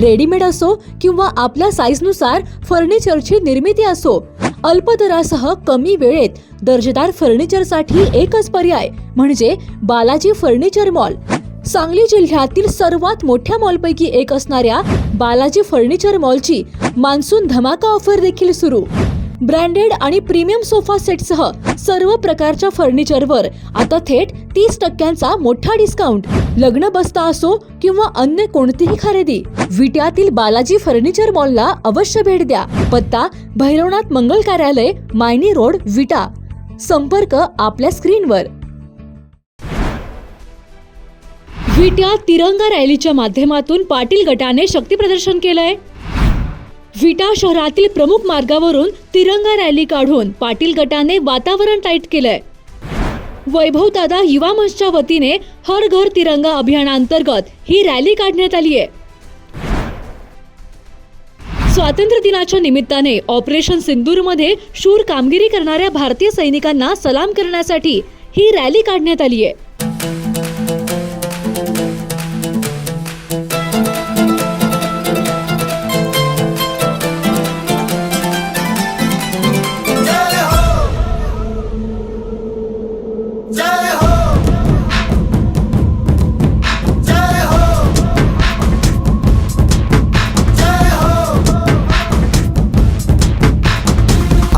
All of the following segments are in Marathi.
रेडीमेड असो किंवा आपल्या साईजनुसार फर्निचरची निर्मिती असो अल्प दरासह कमी वेळेत दर्जेदार फर्निचरसाठी एकच पर्याय म्हणजे बालाजी फर्निचर मॉल. सांगली जिल्ह्यातील सर्वात मोठ्या मॉलपैकी एक असणाऱ्या बालाजी फर्निचर मॉलची मान्सून धमाका ऑफर देखील सुरू. ब्रँडेड आणि प्रीमियम सोफा सेटसह सर्व प्रकारच्या फर्निचरवर आता थेट तीस टक्क्यांचा मोठा डिस्काउंट लग्न बसता असो किंवा अन्य कोणतीही खरेदी विट्यातील बालाजी फर्निचर मॉलला अवश्य भेट द्या. पत्ता भैरवनाथ मंगल कार्यालय मायनी रोड विटा. संपर्क आपल्या स्क्रीनवर. विट्या तिरंगा रॅलीच्या माध्यमातून पाटील गटाने शक्ती प्रदर्शन केलंय. विटा शहरातील प्रमुख मार्गावरून तिरंगा रॅली काढून पाटील गटाने वातावरण टाईट केलंय. वैभव दादा युवा मंचच्या वतीने हर घर तिरंगा अभियानांतर्गत ही रॅली काढण्यात आली आहे. स्वातंत्र्य दिनाच्या निमित्ताने ऑपरेशन सिंदूरमध्ये शूर कामगिरी करणाऱ्या भारतीय सैनिकांना सलाम करण्यासाठी ही रॅली काढण्यात आली आहे.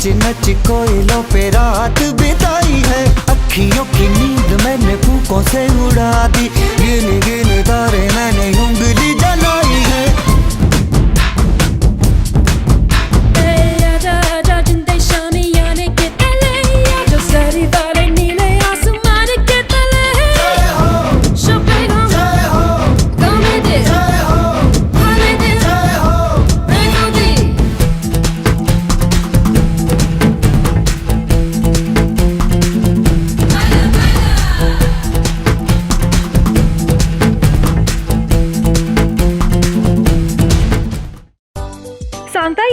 नच नच कोयलों पे रात बिताई है। अखियों की नींद मैंने फूकों से उड़ा दी। गिन गिन